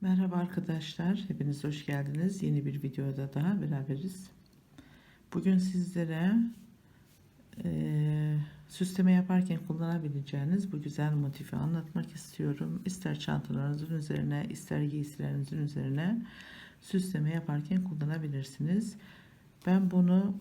Merhaba arkadaşlar, hepiniz hoş geldiniz. Yeni bir videoda daha beraberiz. Bugün sizlere eee, süsleme yaparken kullanabileceğiniz bu güzel motifi anlatmak istiyorum. İster çantalarınızın üzerine, ister giysilerinizin üzerine süsleme yaparken kullanabilirsiniz. Ben bunu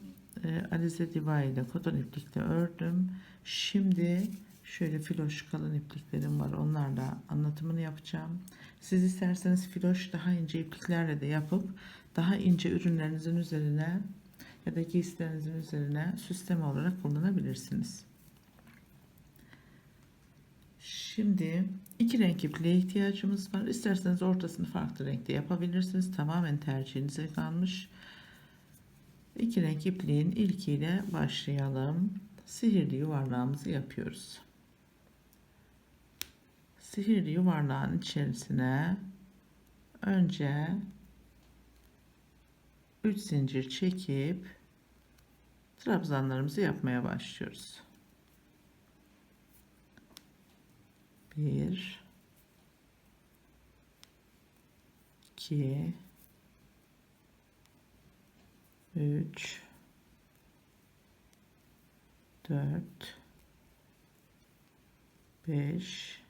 eee Alize Diva ile koton iplikle ördüm. Şimdi şöyle filoş kalın ipliklerim var. Onlarla anlatımını yapacağım. Siz isterseniz filoş daha ince ipliklerle de yapıp daha ince ürünlerinizin üzerine ya da giysilerinizin üzerine süsleme olarak kullanabilirsiniz. Şimdi iki renk ipliğe ihtiyacımız var. İsterseniz ortasını farklı renkte yapabilirsiniz. Tamamen tercihinize kalmış. İki renk ipliğin ilkiyle başlayalım. Sihirli yuvarlağımızı yapıyoruz. Sihirli yuvarlağın içerisine önce 3 zincir çekip trabzanlarımızı yapmaya başlıyoruz. 1 2 3 4 5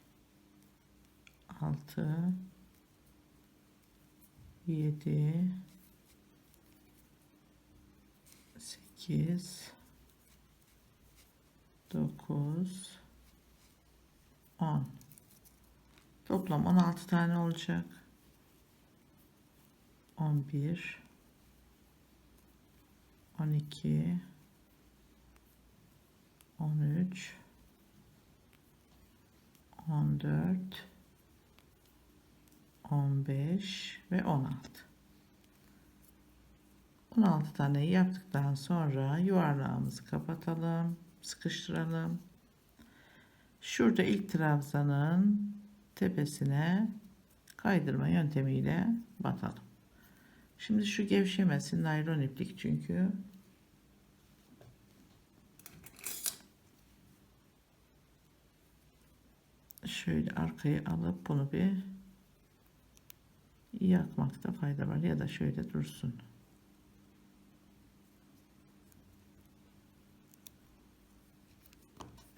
6 7 8 9 10 Toplam 16 tane olacak. 11 12 13 14 15 ve 16 16 tane yaptıktan sonra yuvarlağımızı kapatalım sıkıştıralım. Şurada ilk trabzanın tepesine kaydırma yöntemiyle batalım. Şimdi şu gevşemesin naylon iplik çünkü. Şöyle arkaya alıp bunu bir yakmakta fayda var ya da şöyle dursun.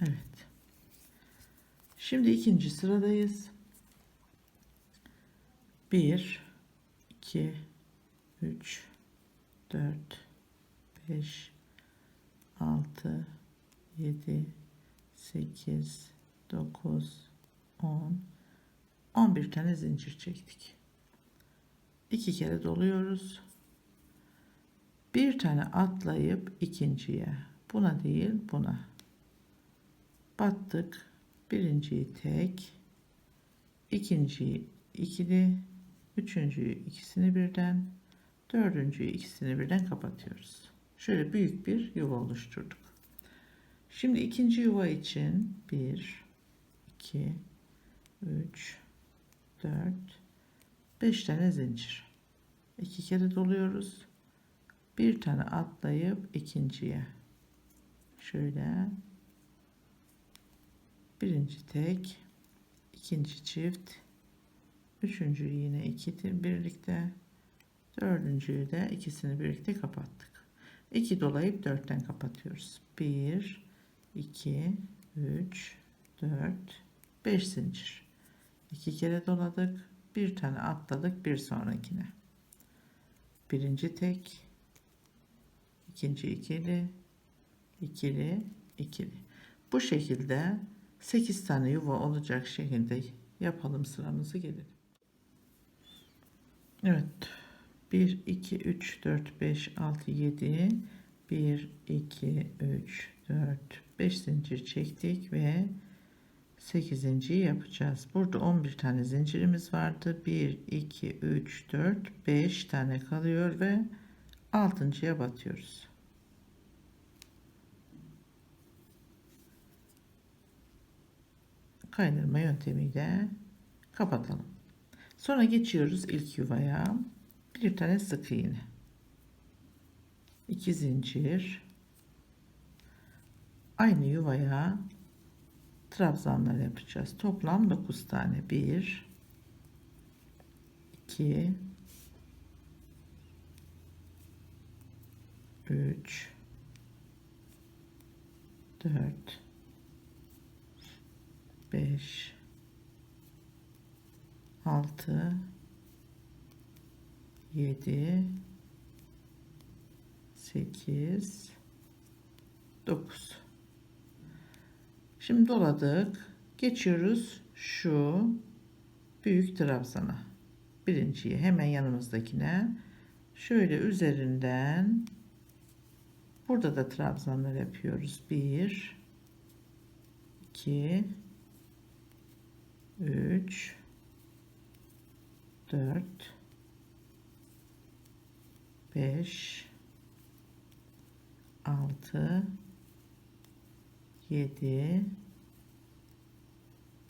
Evet. Şimdi ikinci sıradayız. 1 2 3 4 5 6 7 8 9 10 11 tane zincir çektik. İki kere doluyoruz. Bir tane atlayıp ikinciye. Buna değil buna. Battık. Birinciyi tek. ikinciyi ikili. Üçüncüyü ikisini birden. Dördüncüyü ikisini birden kapatıyoruz. Şöyle büyük bir yuva oluşturduk. Şimdi ikinci yuva için 1, 2, 3, 4, 5 tane zincir. 2 kere doluyoruz. Bir tane atlayıp ikinciye. Şöyle. Birinci tek. ikinci çift. Üçüncüyü yine iki birlikte. Dördüncüyü de ikisini birlikte kapattık. 2 dolayıp dörtten kapatıyoruz. 1, 2, 3, 4, 5 zincir. 2 kere doladık bir tane atladık bir sonrakine. Birinci tek ikinci ikili ikili ikili. Bu şekilde 8 tane yuva olacak şekilde yapalım sıramızı gelelim Evet. 1 2 3 4 5 6 7 1 2 3 4 5 zincir çektik ve 8. yapacağız. Burada 11 tane zincirimiz vardı. 1, 2, 3, 4, 5 tane kalıyor ve 6.ya batıyoruz. Kaydırma yöntemiyle kapatalım. Sonra geçiyoruz ilk yuvaya. Bir tane sık iğne. 2 zincir. Aynı yuvaya trabzanlar yapacağız. Toplam 9 tane. 1 2 3 4 5 6 7 8 9 Şimdi doladık. Geçiyoruz şu büyük trabzana. Birinciyi hemen yanımızdakine şöyle üzerinden burada da trabzanlar yapıyoruz. 1 2 3 4 5 6 7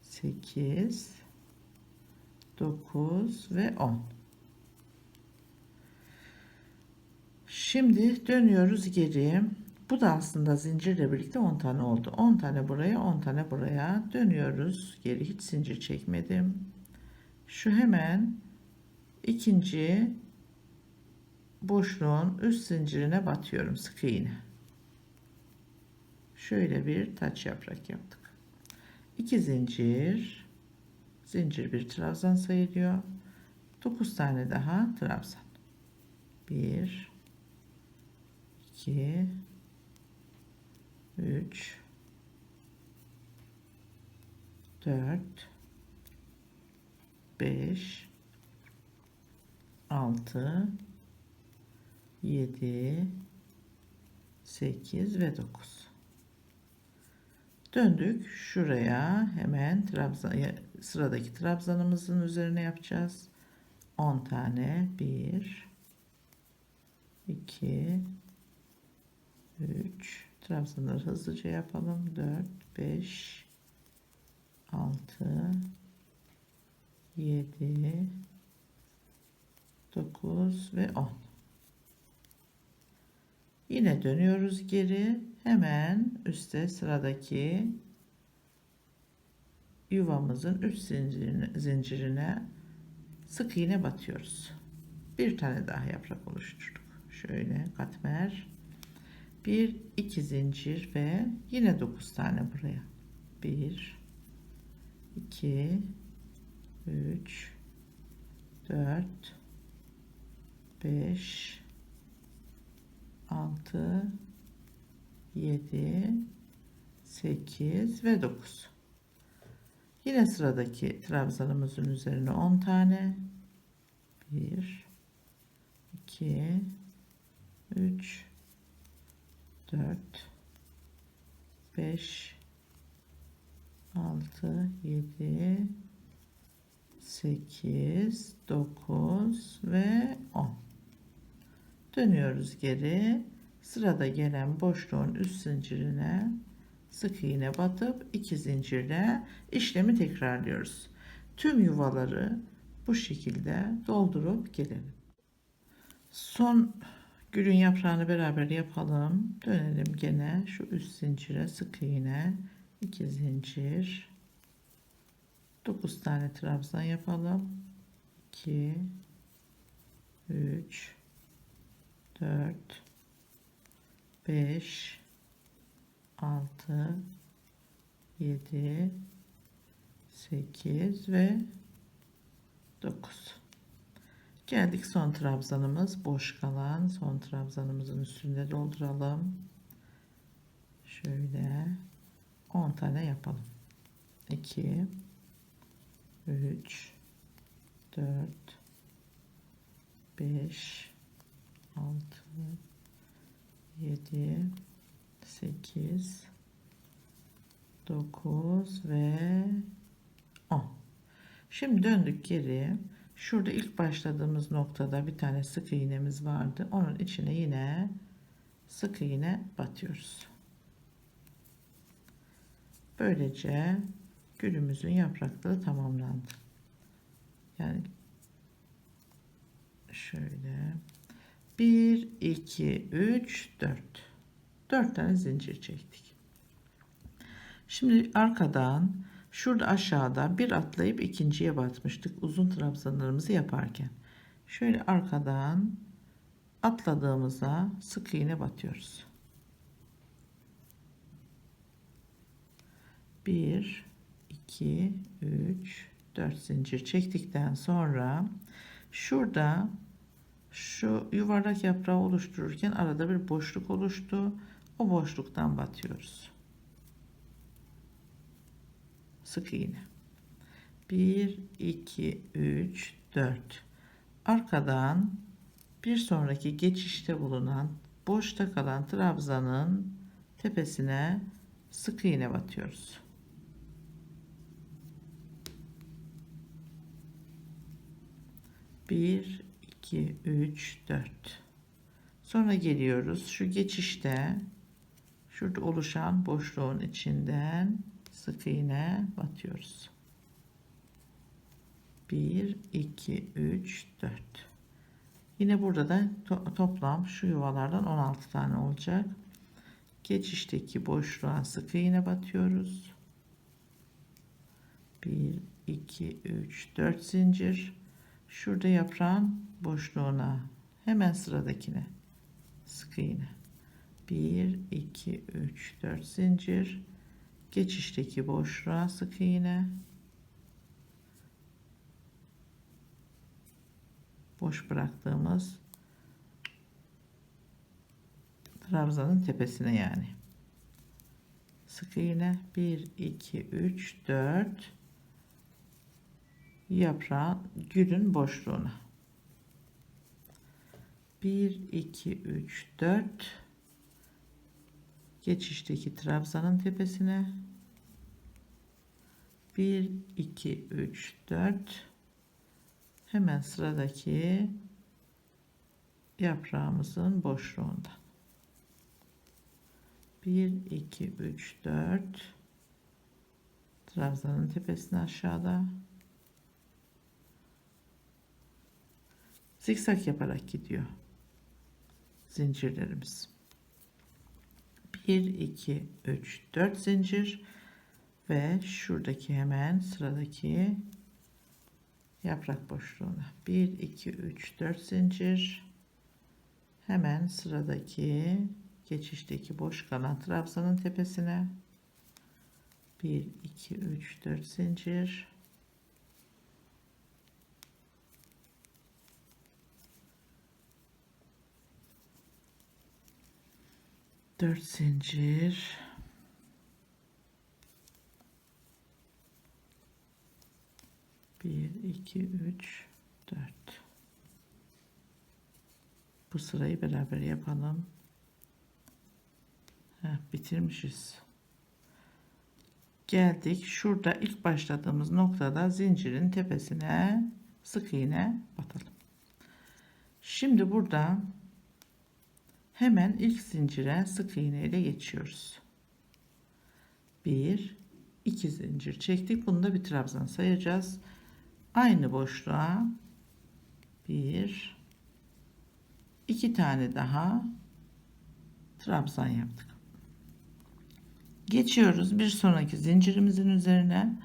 8 9 ve 10 şimdi dönüyoruz geri. Bu da aslında zincirle birlikte 10 tane oldu. 10 tane buraya 10 tane buraya. Dönüyoruz. Geri hiç zincir çekmedim. Şu hemen ikinci boşluğun üst zincirine batıyorum sık iğne şöyle bir taç yaprak yaptık. 2 zincir. Zincir bir trabzan sayılıyor. 9 tane daha trabzan. 1 2 3 4 5 6 7 8 ve 9 döndük şuraya hemen trabzan sıradaki trabzanımızın üzerine yapacağız. 10 tane 1 2 3 trabzanları hızlıca yapalım. 4 5 6 7 9 ve 10 yine dönüyoruz geri hemen üstte sıradaki yuvamızın üst zincirine, zincirine sık iğne batıyoruz. Bir tane daha yaprak oluşturduk. Şöyle katmer bir iki zincir ve yine 9 tane buraya. 1 2 3 4 5 6 7 8 ve 9 yine sıradaki trabzanımızın üzerine 10 tane. 1 2 3 4 5 6 7 8 9 ve 10 dönüyoruz geri sırada gelen boşluğun üst zincirine sık iğne batıp iki zincirle işlemi tekrarlıyoruz. Tüm yuvaları bu şekilde doldurup gelelim. Son gülün yaprağını beraber yapalım. Dönelim gene şu üst zincire sık iğne 2 zincir. 9 tane trabzan yapalım. 2 3 4 5 6 7 8 ve 9 geldik son trabzanımız. Boş kalan son trabzanımızın üstünde dolduralım. Şöyle 10 tane yapalım. 2 3 4 5 6 7 8 9 ve 10 şimdi döndük geri. Şurada ilk başladığımız noktada bir tane sık iğnemiz vardı. Onun içine yine sık iğne batıyoruz. Böylece gülümüzün yaprakları tamamlandı. Yani şöyle 1 2 3 4 4 tane zincir çektik şimdi arkadan Şurada aşağıda bir atlayıp ikinciye batmıştık uzun trabzanlarımızı yaparken. Şöyle arkadan atladığımıza sık iğne batıyoruz. 1 2 3 4 zincir çektikten sonra şurada şu yuvarlak yaprağı oluştururken arada bir boşluk oluştu. O boşluktan batıyoruz. Sık iğne. 1 2 3 4 arkadan bir sonraki geçişte bulunan boşta kalan trabzanın tepesine sık iğne batıyoruz. Bir, iki, üç, dört. Sonra geliyoruz. Şu geçişte şurada oluşan boşluğun içinden sık iğne batıyoruz. 1 2 3 4 Yine burada da to toplam şu yuvalardan 16 tane olacak. Geçişteki boşluğa sık iğne batıyoruz. 1 2 3 4 zincir. Şurada yaprağın boşluğuna hemen sıradakine sık iğne. 1 2 3 4 zincir. Geçişteki boşluğa sık iğne. boş bıraktığımız trabzanın tepesine yani. Sık iğne 1 2 3 4 yaprağın gülün boşluğuna. 1 2 3 4 geçişteki trabzanın tepesine. 1 2 3 4 hemen sıradaki yaprağımızın boşluğunda. 1 2 3 4 trabzanın tepesine aşağıda zikzak yaparak gidiyor zincirlerimiz. 1 2 3 4 zincir ve şuradaki hemen sıradaki yaprak boşluğuna. 1 2 3 4 zincir. Hemen sıradaki geçişteki boş kalan trabzanın tepesine. 1 2 3 4 zincir dört zincir. 1 2 3 4 bu sırayı beraber yapalım. Heh, bitirmişiz. Geldik. Şurada ilk başladığımız noktada zincirin tepesine sık iğne batalım şimdi burada hemen ilk zincire sık iğne ile geçiyoruz. 1 2 zincir çektik. Bunu da bir trabzan sayacağız. Aynı boşluğa bir iki tane daha trabzan yaptık. Geçiyoruz bir sonraki zincirimizin üzerine.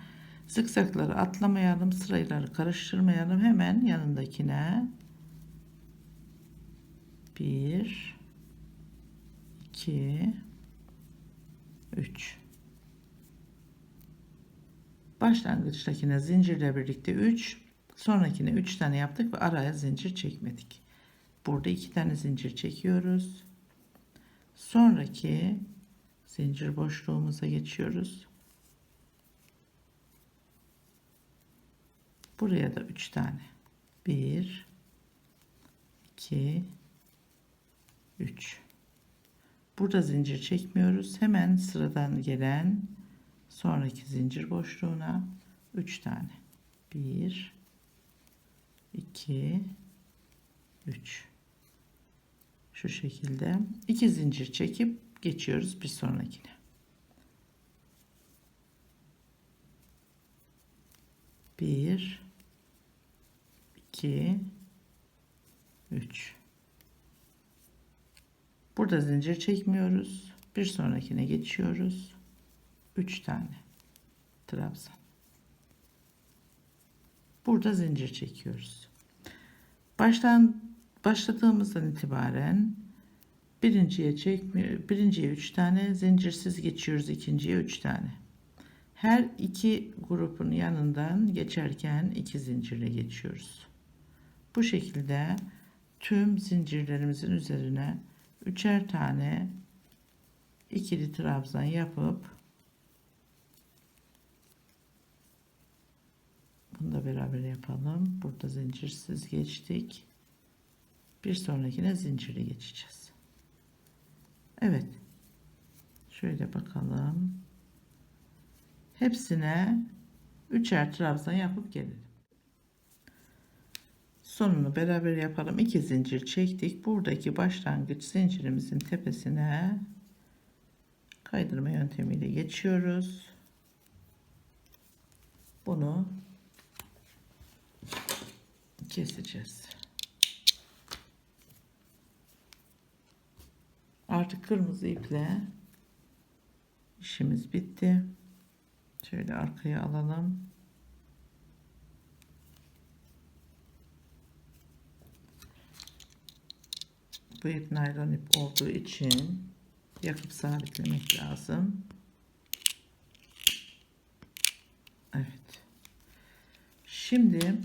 Zikzakları atlamayalım sırayları karıştırmayalım. Hemen yanındakine bir iki üç. Başlangıçtakine zincirle birlikte 3 sonrakine 3 tane yaptık ve araya zincir çekmedik. Burada 2 tane zincir çekiyoruz. Sonraki zincir boşluğumuza geçiyoruz. Buraya da 3 tane. 1 2 3 burada zincir çekmiyoruz. Hemen sıradan gelen sonraki zincir boşluğuna 3 tane. 1 2 3 şu şekilde 2 zincir çekip geçiyoruz bir sonrakine. Bir iki üç burada zincir çekmiyoruz bir sonrakine geçiyoruz 3 tane trabzan Burada zincir çekiyoruz. Baştan başladığımızdan itibaren birinciye çekmiyor. Birinciye 3 tane zincirsiz geçiyoruz. ikinciye 3 tane. Her iki grubun yanından geçerken iki zincirle geçiyoruz. Bu şekilde tüm zincirlerimizin üzerine üçer tane ikili trabzan yapıp bunu da beraber yapalım. Burada zincirsiz geçtik. Bir sonrakine zincirli geçeceğiz. Evet. Şöyle bakalım. Hepsine üçer trabzan yapıp gelelim. Sonunu beraber yapalım. İki zincir çektik. Buradaki başlangıç zincirimizin tepesine kaydırma yöntemiyle geçiyoruz. Bunu keseceğiz. Artık kırmızı iple işimiz bitti. Şöyle arkaya alalım. Bu ip naylon ip olduğu için yakıp sabitlemek lazım. Evet. Şimdi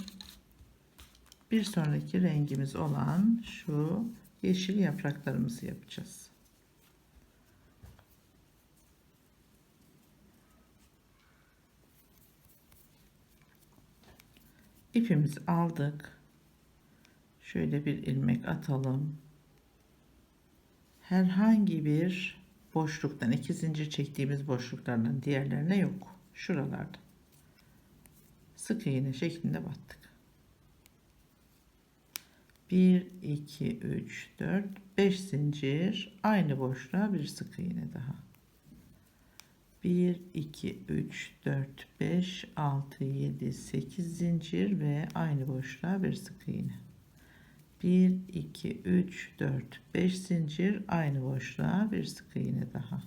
bir sonraki rengimiz olan şu yeşil yapraklarımızı yapacağız. İpimizi aldık. Şöyle bir ilmek atalım. Herhangi bir boşluktan iki zincir çektiğimiz boşluklardan diğerlerine yok. Şuralarda. Sık iğne şeklinde battık. 1 2 3 4 5 zincir aynı boşluğa bir sık iğne daha 1 2 3 4 5 6 7 8 zincir ve aynı boşluğa bir sık iğne 1 2 3 4 5 zincir aynı boşluğa bir sık iğne daha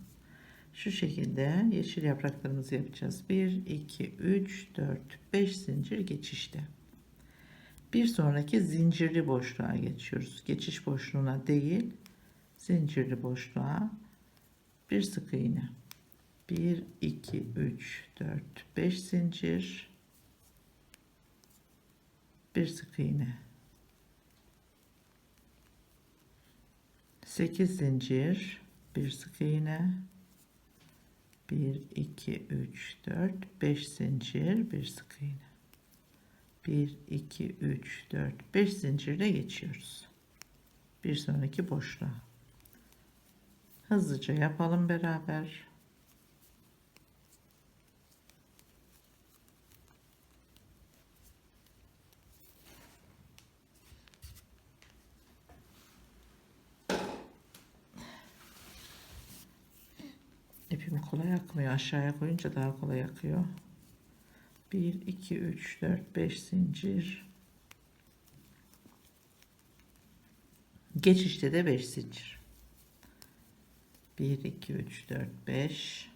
şu şekilde yeşil yapraklarımızı yapacağız 1 2 3 4 5 zincir geçişte bir sonraki zincirli boşluğa geçiyoruz. Geçiş boşluğuna değil, zincirli boşluğa bir sık iğne. 1 2 3 4 5 zincir bir sık iğne. 8 zincir bir sık iğne. 1 2 3 4 5 zincir bir sık iğne. 1 2 3 4 5 zincirle geçiyoruz. Bir sonraki boşluğa. Hızlıca yapalım beraber. Kolay akmıyor. Aşağıya koyunca daha kolay akıyor. 1 2 3 4 5 zincir. Geçişte de 5 zincir. 1 2 3 4 5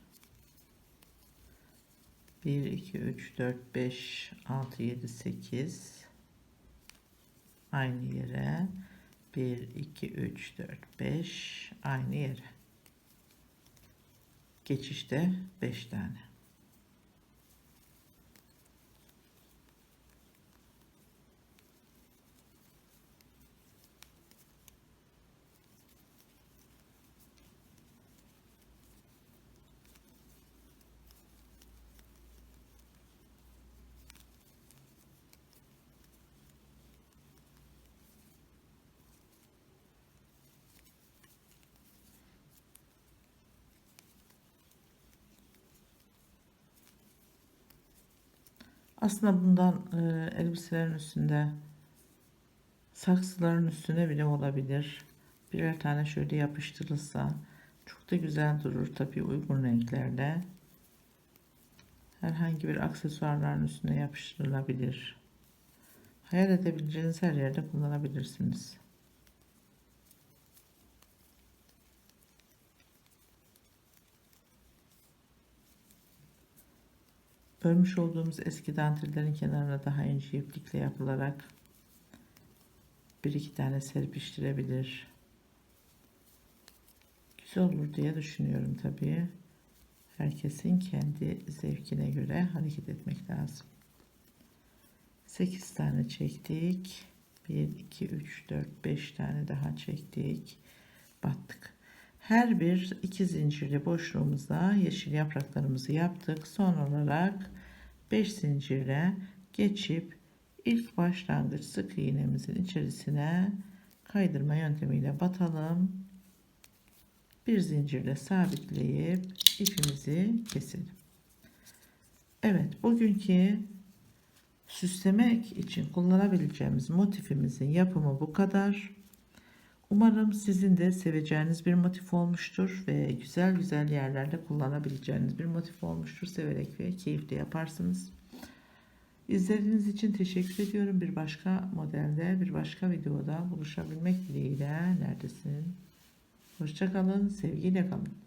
1 2 3 4 5 6 7 8 aynı yere. 1 2 3 4 5 aynı yere geçişte 5 tane Aslında bundan e, elbiselerin üstünde saksıların üstüne bile olabilir. Birer tane şöyle yapıştırılsa çok da güzel durur. Tabii uygun renklerde. Herhangi bir aksesuarların üstüne yapıştırılabilir. Hayal edebileceğiniz her yerde kullanabilirsiniz. Örmüş olduğumuz eski dantillerin kenarına daha ince iplikle yapılarak bir iki tane serpiştirebilir. Güzel olur diye düşünüyorum tabii. Herkesin kendi zevkine göre hareket etmek lazım. 8 tane çektik. 1, 2, 3, 4, 5 tane daha çektik. Battık. Her bir iki zincirli boşluğumuza yeşil yapraklarımızı yaptık. Son olarak 5 zincirle geçip ilk başlangıç sık iğnemizin içerisine kaydırma yöntemiyle batalım. Bir zincirle sabitleyip ipimizi keselim. Evet, bugünkü süslemek için kullanabileceğimiz motifimizin yapımı bu kadar. Umarım sizin de seveceğiniz bir motif olmuştur ve güzel güzel yerlerde kullanabileceğiniz bir motif olmuştur. Severek ve keyifle yaparsınız. İzlediğiniz için teşekkür ediyorum. Bir başka modelde, bir başka videoda buluşabilmek dileğiyle. Neredesin? Hoşçakalın, sevgiyle kalın.